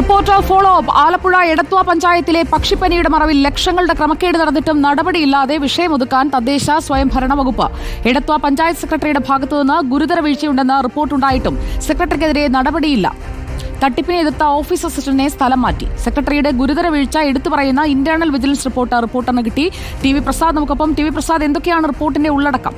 Reporter follow up. Alappuzha Edathua പഞ്ചായത്തിലെ പക്ഷിപ്പനിയുടെ മറവിൽ ലക്ഷങ്ങളുടെ ക്രമക്കേട് നടന്നിട്ടും നടപടിയില്ലാതെ വിഷയമൊതുക്കാൻ തദ്ദേശ സ്വയംഭരണ വകുപ്പ് എടത്വ പഞ്ചായത്ത് സെക്രട്ടറിയുടെ ഭാഗത്തുനിന്ന് ഗുരുതര വീഴ്ചയുണ്ടെന്ന് റിപ്പോർട്ടുണ്ടായിട്ടും സെക്രട്ടറിക്കെതിരെ നടപടിയില്ല. തട്ടിപ്പിനെ എതിർത്ത ഓഫീസ് അസിസ്റ്റന്റിനെ സ്ഥലം മാറ്റി. സെക്രട്ടറിയുടെ ഗുരുതര വീഴ്ച എടുത്തു പറയുന്ന ഇന്റേണൽ വിജിലൻസ് റിപ്പോർട്ട് റിപ്പോർട്ടറിന് കിട്ടി. ടി വി പ്രസാദ് നമുക്കൊപ്പം. ടി വി പ്രസാദ് എന്തൊക്കെയാണ് റിപ്പോർട്ടിന്റെ ഉള്ളടക്കം?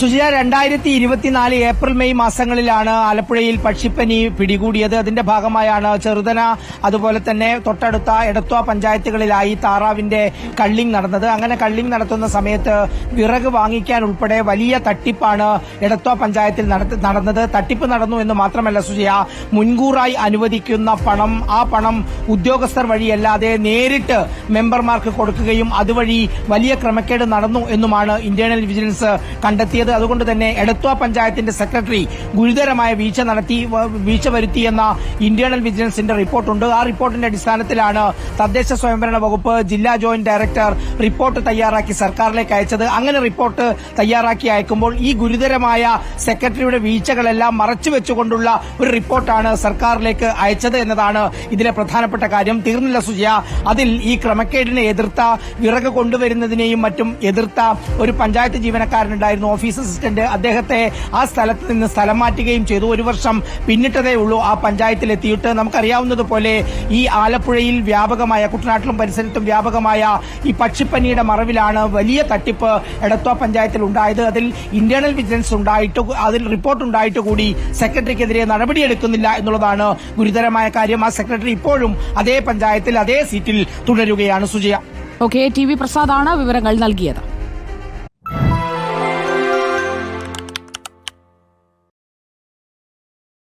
സുജിയ രണ്ടായിരത്തി ഇരുപത്തിനാല് ഏപ്രിൽ മെയ് മാസങ്ങളിലാണ് ആലപ്പുഴയിൽ പക്ഷിപ്പനി പിടികൂടിയത്. അതിന്റെ ഭാഗമായാണ് ചെറുതന അതുപോലെ തന്നെ തൊട്ടടുത്ത എടത്വ പഞ്ചായത്തുകളിലായി താറാവിന്റെ കള്ളിങ് നടന്നത്. അങ്ങനെ കള്ളിങ് നടത്തുന്ന സമയത്ത് വിറക് വാങ്ങിക്കാൻ ഉൾപ്പെടെ വലിയ തട്ടിപ്പാണ് എടത്വ പഞ്ചായത്തിൽ നടന്നത്. തട്ടിപ്പ് നടന്നു എന്ന് മാത്രമല്ല സുജിയ മുൻകൂറായി അനുവദിക്കുന്ന പണം ആ പണം ഉദ്യോഗസ്ഥർ വഴിയല്ലാതെ നേരിട്ട് മെമ്പർമാർക്ക് കൊടുക്കുകയും അതുവഴി വലിയ ക്രമക്കേട് നടന്നു എന്നുമാണ് ഇന്റേണൽ വിജിലൻസ് കണ്ടെത്തിയത്. അതുകൊണ്ട് തന്നെ എടത്വ പഞ്ചായത്തിന്റെ സെക്രട്ടറി ഗുരുതരമായ വീഴ്ച നടത്തി വീഴ്ച വരുത്തിയെന്ന ഇന്റേണൽ വിജിലൻസിന്റെ റിപ്പോർട്ടുണ്ട്. ആ റിപ്പോർട്ടിന്റെ അടിസ്ഥാനത്തിലാണ് തദ്ദേശ സ്വയംഭരണ വകുപ്പ് ജില്ലാ ജോയിന്റ് ഡയറക്ടർ റിപ്പോർട്ട് തയ്യാറാക്കി സർക്കാരിലേക്ക് അയച്ചത്. അങ്ങനെ റിപ്പോർട്ട് തയ്യാറാക്കി അയക്കുമ്പോൾ ഈ ഗുരുതരമായ സെക്രട്ടറിയുടെ വീഴ്ചകളെല്ലാം മറച്ചുവെച്ചുകൊണ്ടുള്ള ഒരു റിപ്പോർട്ടാണ് സർക്കാരിലേക്ക് അയച്ചത് എന്നതാണ് ഇതിലെ പ്രധാനപ്പെട്ട കാര്യം. തീർന്നില്ല സുജയ. അതിൽ ഈ ക്രമക്കേടിനെ എതിർത്ത വിറക് കൊണ്ടുവരുന്നതിനെയും മറ്റും എതിർത്ത ഒരു പഞ്ചായത്ത് ജീവനക്കാരനുണ്ടായിരുന്നു ഓഫീസ് അസിസ്റ്റന്റ് അദ്ദേഹത്തെ ആ സ്ഥലത്ത് നിന്ന് സ്ഥലം മാറ്റുകയും ചെയ്തു. ഒരു വർഷം പിന്നിട്ടതേ ഉള്ളൂ ആ പഞ്ചായത്തിൽ എത്തിയിട്ട് നമുക്കറിയാവുന്നതുപോലെ ഈ ആലപ്പുഴയിൽ വ്യാപകമായ കുട്ടനാട്ടിലും പരിസരത്തും വ്യാപകമായ ഈ പക്ഷിപ്പനിയുടെ മറവിലാണ് വലിയ തട്ടിപ്പ് എടത്വ പഞ്ചായത്തിൽ ഉണ്ടായത്. അതിൽ ഇന്റേണൽ വിജിലൻസ് ഉണ്ടായിട്ട് അതിൽ റിപ്പോർട്ട് ഉണ്ടായിട്ട് കൂടി സെക്രട്ടറിക്കെതിരെ നടപടിയെടുക്കുന്നില്ല എന്നുള്ളതാണ് ഗുരുതരമായ കാര്യം. ആ സെക്രട്ടറി ഇപ്പോഴും അതേ പഞ്ചായത്തിൽ അതേ സീറ്റിൽ തുടരുകയാണ്. സുജയ. ഓക്കെ ടി വി പ്രസാദാണ് വിവരങ്ങൾ നൽകിയത്.